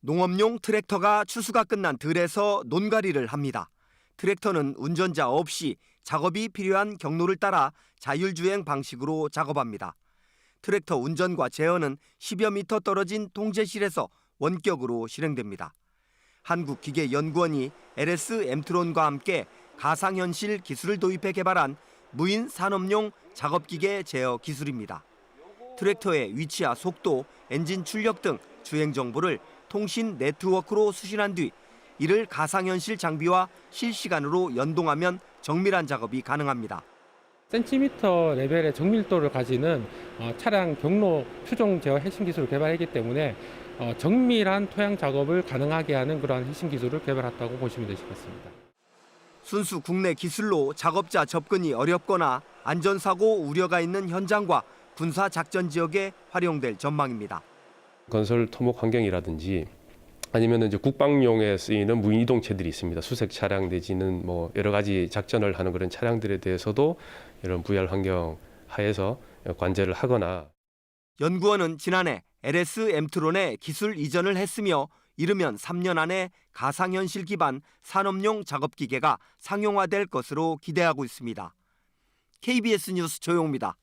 농업용 트랙터가 추수가 끝난 들에서 논가리를 합니다. 트랙터는 운전자 없이 작업이 필요한 경로를 따라 자율주행 방식으로 작업합니다. 트랙터 운전과 제어는 10여 미터 떨어진 통제실에서 원격으로 실행됩니다. 한국기계연구원이 LS 엠트론과 함께 가상현실 기술을 도입해 개발한 무인 산업용 작업기계 제어 기술입니다. 트랙터의 위치와 속도, 엔진 출력 등 주행 정보를 통신 네트워크로 수신한 뒤 이를 가상현실 장비와 실시간으로 연동하면 정밀한 작업이 가능합니다. 센티미터 레벨의 정밀도를 가지는 어, 차량 경로 추종 제어 핵심 기술을 개발했기 때문에 어, 정밀한 토양 작업을 가능하게 하는 그러한 핵심 기술을 개발했다고 보시면 되시겠습니다. 순수 국내 기술로 작업자 접근이 어렵거나 안전사고 우려가 있는 현장과 군사 작전 지역에 활용될 전망입니다. 건설 토목 환경이라든지 아니면 이제 국방용에 쓰이는 무인 이동체들이 있습니다. 수색 차량 내지는 뭐 여러 가지 작전을 하는 그런 차량들에 대해서도 이런 VR 환경 하에서 관제를 하거나 연구원은 지난해 LS 엠트론에 기술 이전을 했으며 이르면 3년 안에 가상현실 기반 산업용 작업기계가 상용화될 것으로 기대하고 있습니다. KBS 뉴스 조용입니다.